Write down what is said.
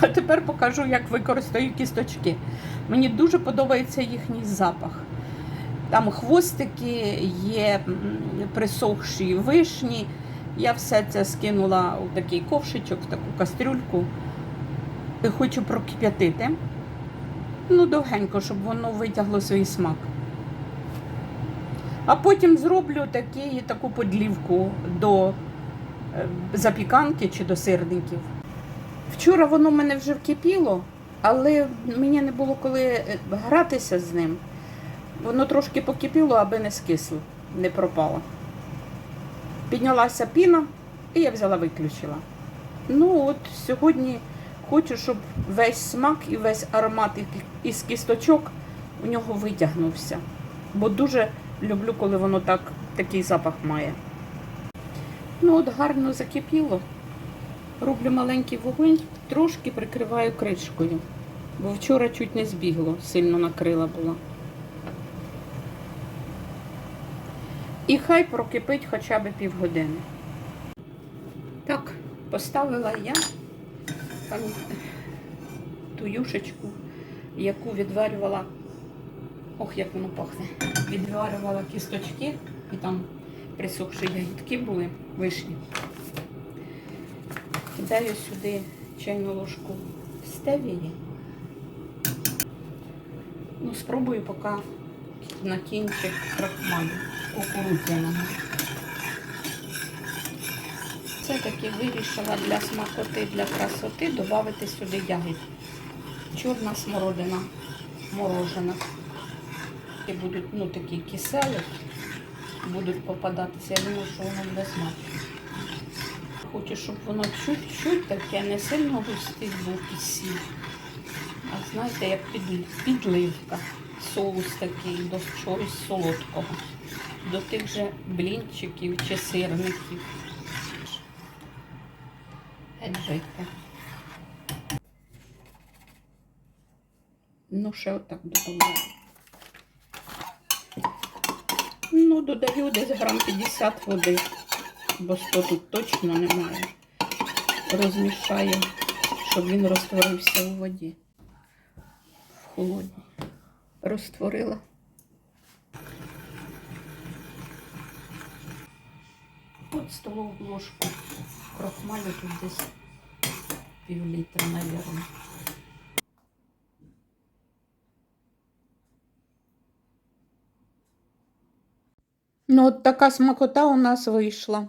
А тепер покажу, як використаю кісточки. Мені дуже подобається їхній запах. Там хвостики, є присохші вишні. Я все це скинула у такий ковшичок, в таку кастрюльку. Хочу прокип'ятити. Ну, довгенько, щоб воно витягло свій смак. А потім зроблю такі, таку подлівку до е, запіканки чи до сирників. Вчора воно в мене вже вкипіло, але мені не було коли е, гратися з ним. Воно трошки покипіло, аби не скисло, не пропало. Піднялася піна, і я взяла виключила. Ну от сьогодні хочу, щоб весь смак і весь аромат із кісточок у нього витягнувся. Бо дуже люблю, коли воно так, такий запах має. Ну от гарно закипіло. Роблю маленький вогонь, трошки прикриваю кришкою. Бо вчора чуть не збігло, сильно накрила була. І хай прокипить хоча б півгодини. Так, поставила я ту юшечку, яку відварювала. Ох, як воно пахне. Відварювала кісточки і там присохші ягідки були вишні. Кидаю сюди чайну ложку стевії. Ну, спробую поки на кінчик крахмалю кукурудзяного. Все-таки вирішила для смакоти, для красоти додати сюди ягід. Чорна смородина морожена. І будуть ну, такі киселі, будуть попадатися. Я думаю, що воно буде смачно. Хочу, щоб воно чуть-чуть таке, не сильно густий був кисіль. А знаєте, як під, підливка. Соус такий до чогось солодкого. До тих же блінчиків чи сирників. Еджики. Ну, ще отак додаю. Ну, додаю десь грам 50 води, бо 100 тут точно немає. Розмішаю, щоб він розтворився у воді. В холодній. Розтворила. От столову ложку крохмалю тут десь пів літра, мабуть. Ну, от така смакота у нас вийшла.